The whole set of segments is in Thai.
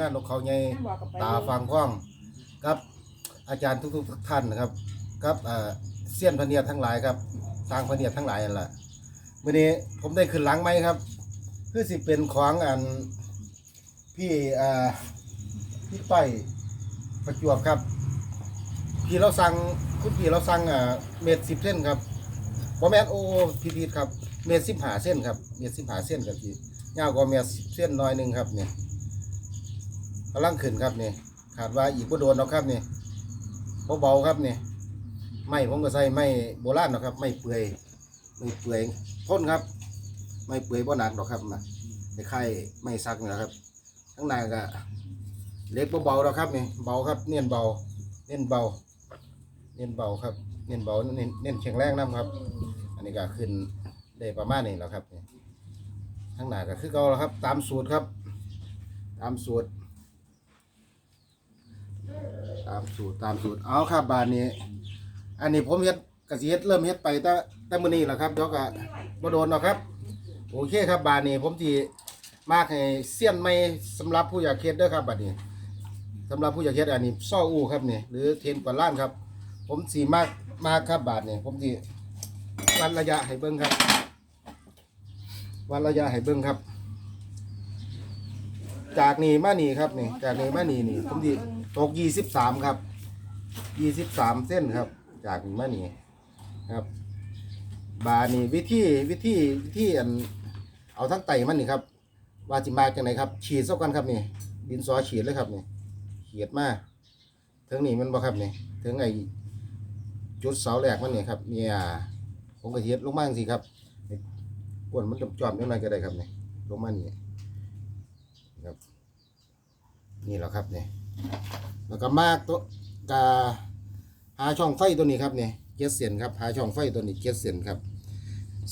งานนกเขาใหญ่ตาฟังพ้องครับ อาจารย์ทุกๆท่านนะครับครับเอ่อเซียนพะเนียดทั้งหลายครับสร้างพะเนียดทั้งหลายนั่นแหละวันนี้ผมได้ขึ้นหลังไหมครับคือสิเป็นของอันพี่เอ่อพี่ต้อยประจวบครับ พี่เราสั่งคุณพี่เราสั่งอ่าเม็ดสิบเส้นครับบอแมนโอพี่พีทครับ เม็ดสิบหาเส้นครับ เม็ดสิบหาเส้นครับพี่ยาวกว่าเม็ดสิบเส้นน้อยหนึ่งครับเนี่ย กำลังขึ้นครับนี่ขาดว่าอีกบ่โดนเนาะครับนี่ยเบาๆครับนี่ไม่ผมก็ใส่ไม่โบราณเนาะครับ ไม่เปื่อยไม่เปื่อยทนครับ ไม่เปื่อยบ่หนักหรอกครับนะไข่ไม่ซักนี่แหละครับข้างในก็เล็กเบาๆแล้วครับนี่เบาครับเนียนเบาเน้นเบาเน้นเบาครับเน้นเบาเน้นเน้นแข็งแรงน้ำครับ อันนี้ก็ขึ้นได้ประมาณนี้แล้วครับข้างหน้าก็คือเก่าแล้วครับ ตามสูตรครับ ตามสูตร ตามสูตรตามสูตรเอาครับบานนี้ อันนี้ผมเฮ็ดกสิเฮ็ดเริ่มเฮ็ดไปแต่แต่มื้อนี้แหละครับเดี๋ยวก็บ่โดนหรอกครับ โอเคครับบานนี้ผมที่มากให้เสี้ยนไม่สำหรับผู้อยากเฮ็ดเด้อครับบัดนี้สำหรับผู้อยากเฮ็ดอันนี้ซ่ออู้ครับนี่หรือเทนกว่าล้านครับ ผมสีมากมากครับบาทนี่ผมสีวันระยะให้เบิ้งครับวันระยะให้เบิ้งครับ จากนี่มานี่ครับนี่จากนี่มานี่นี่ผมดี ตกยี่สิบสามครับยี่สิบสามเส้นครับ จากนี่มานี่ครับ บานี่วิธีวิธีวิธีอันเอาทั้งไตมันนี่ครับ ว่าจิมาจังไหนครับ ฉีดสักกันครับนี่ดินสอฉีดเลยครับนี่เขียดมาถึงนี่มันบ่ครับนี่ถึงไอ้จุดเสาแหลกมันนี่ครับเนี่ยผมก็เฮ็ดลงมาจังซี่ครับนี่กวนมันจอมๆจังไดก็ได้ครับนี่ลงมานี่ครับ นี่แหละครับนี่ แล้วก็มากตัวกาหาช่องไฟตัวนี้ครับเนี่ยเจ็ดเสียนครับหาช่องไฟตัวนี้เจ็ดเสียนครับ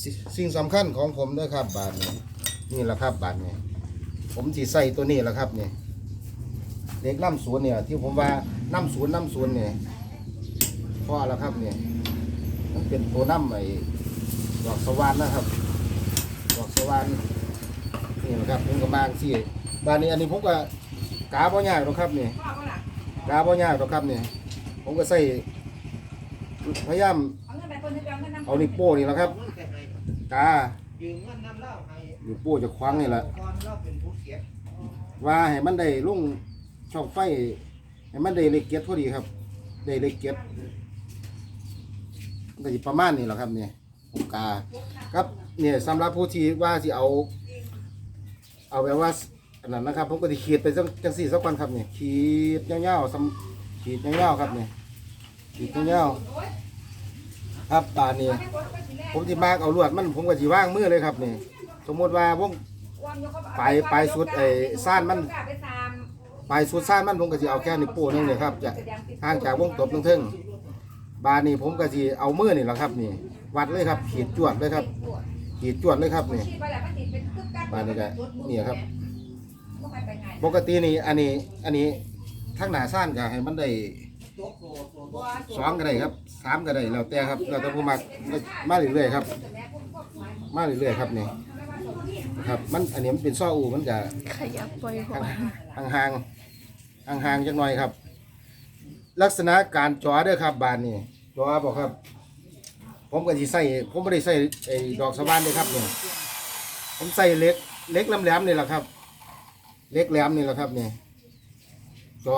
สิสิ่งสำคัญของผมด้วยครับบาทนี้นี่แหละครับบาทนี้ผมสิใส่ตัวนี้แหละครับเนี่ยเด็กน้ำสวนเนี่ย ที่ผมว่าน้ำสวนน้ำสวนเนี่ยพ่อแล้วครับเนี่ยมันเป็นตัวน้ำไอ้ดอกสวรรค์นะครับดอกสวรรค์นี่นะครับผมก็บางสิบ้านนี้อันนี้ผมก็ กาบ่ยากหรอกครับนี่กาบ่ยากหรอกครับเนี่ยผมก็ใส่พยายามเอานิ้วโป้นี่แหละครับกายืมเงินน้ำเหล้าให้นิ้วโป้จะคว้างนี่แหละก่าเป็นผู้เก็บว่าให้มันได้ลงช่องไฟให้มันได้เล็กเก็ดพอดีครับได้เล็กเก็ดมันก็สิประมาณนี้แหละครับเนี่ยผมกาครับเนี่ยสำหรับผู้ที่ว่าสิเอา เอาแบบว่า นนั้นนะครับ ผมก็สิขีดไปจังจังสี่สักวันครับเนี่ยขีดยาวๆสำขีดยาวๆครับเนี่ยขีดยาวๆครับตาเนี่ยผมที่มากเอาลวดมันผมก็สิว่างมือเลยครับเนี่ยสมมติว่าวงไปไปสุดไอ้ซ่านมันปลายสุดซ่านมันผมก็สิเอาแค่นิ้วโป้นึงเลยครับจะห่างจากวงตบนึงเทิงบานนี่ผมก็สิเอามือนี่แหละครับนี่วัดเลยครับ ขีดจวดเลยครับ ขีดจวดเลยครับนี่บานนี่ก็นี่ครับ ปกตินี่อันนี้อันนี้ทั้งหน้าซ่านก็ให้มันได้โต๊ะโต๊ะโต๊ะโต๊ะสองก็ได้ครับสามก็ได้แล้วแต่ครับแล้วแต่ผู้มักมาเรื่อยๆครับ มาเรื่อยๆครับนี่ครับมันอันนี้มันเป็นซ่ออูมันจะขยับปล่อยหัวห่างห่างห่างห่างๆจักหน่อยครับ ลักษณะการจ่อเด้อครับบานนี่จ่อบอกครับ ผมก็สิใส่ผมไม่ได้ใส่ไอ้ดอกสะบานเลยครับเนี่ยผมใส่เหล็กเหล็กแหลมๆนี่แหละครับ เล็กแหลมนี่แหละครับเนี่ยจ่อ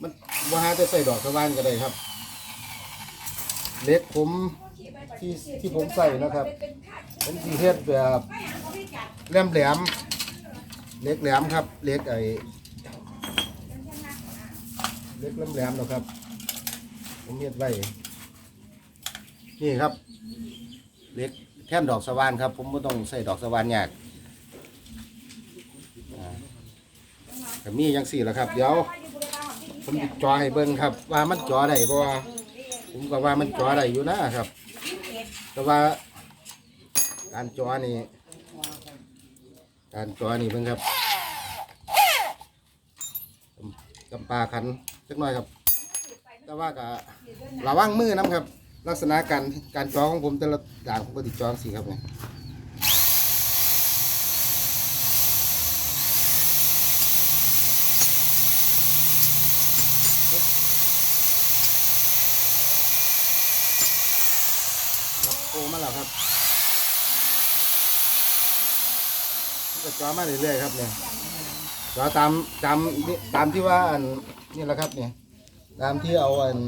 มันว่าหาจะใส่ดอกสะบานก็ได้ครับ เล็กผมที่ที่ผมใส่นะครับ ผมสีเฮ็ดแบบแหลมแหลมเล็กแหลมครับ เล็กไอเล็กแหลมแหลมนะครับ ผมเฮ็ดไว้นี่ครับ เล็กแท่นดอกสว่านครับ ผมไม่ต้องใส่ดอกสว่านยากอ่า ก็มีอย่างสี่แหละครับ เดี๋ยวผมจะจอให้เบิ่งครับ ว่ามันจอได้เพราะว่าผมก็ว่ามันจอได้อยู่นะครับ แต่ว่าการจอนี่ การจอนี่เบิ่งครับกำปลาขันสักหน่อยครับ แต่ว่าก็ระวังมือน้ำครับ ลักษณะการการจอของผมแต่ละอย่างผมก็ติดจอสิครับเนี่ย มา แล้วครับก็จอมาเรื่อยๆครับเนี่ยจอตามตามตามที่ว่าอันนี่แหละครับเนี่ยตามที่เอาอัน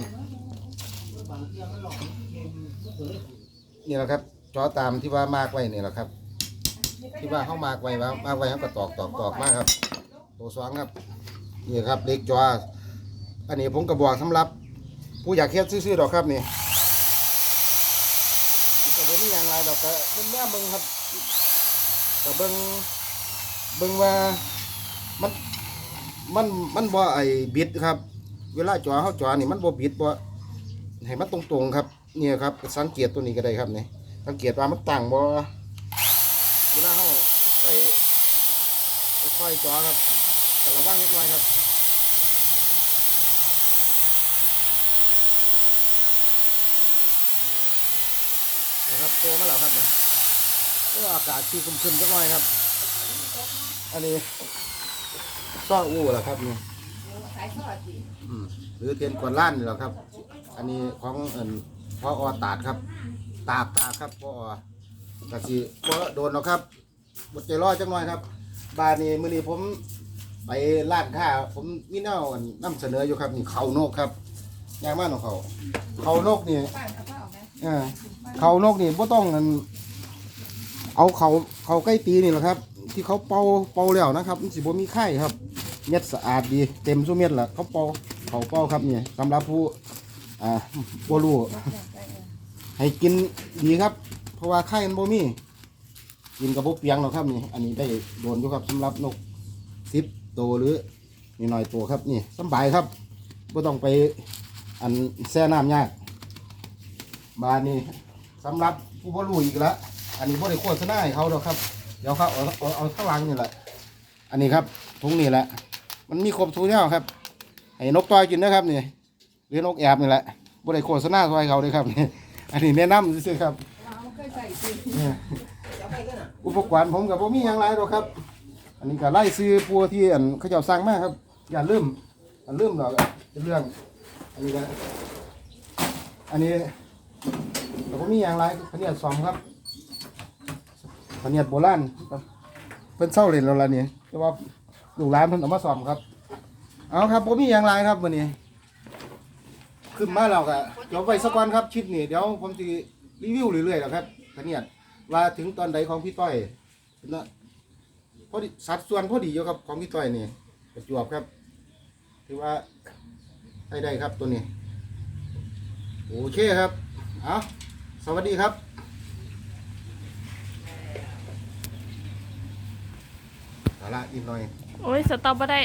นี่แหละครับจอตามที่ว่ามากไว้นี่แหละครับ ที่ว่าเขามากไว้ว่ามากไว้เขาก็ตอกตอกตอกมากครับตัวสองครับนี่ครับเล็กจออันนี้ผมกระบอกสำหรับ ผู้อยากเฮ็ดซื่อๆดอกครับนี่แต่ บ่มีอย่าดอกก็เบิ่งแม่เบิ่งครับก็เบิ่งเบิ่งว่ามันมันมันบ่ไอ้บิดครับ เวลาจ่อเฮาจ่อนี่มันบ่บิดบ่ให้มันตรงๆครับเนี่ยครับ สังเกตตัวนี้ก็ได้ครับนี่สังเกตว่ามันตั้งบ่เวลาเฮาใส่ค่อยๆจอครับก็ระวังนิดหน่อยครับ นี่ครับโตมาแล้วครับเนี่ยก็อากาศที่คุมคึมๆจังหน่อยครับ อันนี้ซ่ออู้แหละครับนี่อืมหรือเทียนกวนล้านนี่แหละครับ อันนี้ของเอ่นพออตาดครับ ตากตากครับพออกะสิพอโดนแล้วครับบดใจรอดจังหน่อยครับ บานนี้มื้อนี้ผมไปร้านค้าผมมีแนวอันนำเสนออยู่ครับนี่เขานกครับยางมากของเขาเขานกนี่เออ เขานกนี่บ่ต้องอันเอาเขาเขาใกล้ตีนี่แหละครับ ที่เขาเป่าเป่าแล้วนะครับมันสิบ่มีไข่ครับ เม็ดสะอาดดีเต็มซุเม็ดละเขาเป่าเขาเป่าครับนี่สำหรับผู้อ่าบ่รู้ให้กินดีครับ เพราะว่าไข่มันบ่มีกินกับบ่เปียงหรอกครับนี่ อันนี้ได้โดนอยู่ครับสำหรับนกสิบตัวหรือนี่หน่อยตัวครับนี่สบายครับบ่ต้องไปอันแช่น้ำยากบานนี้ สำหรับผู้บรู้อีกแล้วอันนี้บริโภคณาให้เขาดอกครับ เดี๋ยวเขาเอาเอาเอาข้างหลังนี่แหละ อันนี้ครับถุงนี่แหละ มันมีครบทุกอย่างครับให้นกต้อยกินนะครับนี่หรือนกแอบนี่แหละบริโภคณาซอยเขาเลยครับนี่อันนี้แนะนำซื่อๆครับเนี่ยอุปกรณ์ผมกับผมมีอย่างไรหรอกครับ อันนี้ก็ไล่ซื้อปัวที่อันเขาเจ้าสร้างมากครับ อย่าลืมอย่าลืมหรอกเป็นเรื่อง อันนี้ก็อันนี้ แต่ก็มีอย่างไรพะเนียดสอมครับพะเนียดโบราณครับเพิ่นเศร้าเล่นแล้วล่ะนี่แต่ว่าลูกหลานเพิ่นเอามาสอมครับ เอาครับผมมีอย่างไรครับวันนี้ ขึ้นมาแล้วก็เดี๋ยวไปสักวันครับชิดนี่เดี๋ยวผมจะรีวิวเรื่อยๆแล้วครับพะเนียดว่าถึงตอนใดของพี่ต้อยนะพอดีสัดส่วนพอดีอยู่ครับของพี่ต้อยนี่ประจวบครับ ถือว่าได้ได้ครับตัวนี้ โอเคครับ เอาสวัสดีครับเอาละอีกหน่อย โอ้ยสต็อปไม่ได้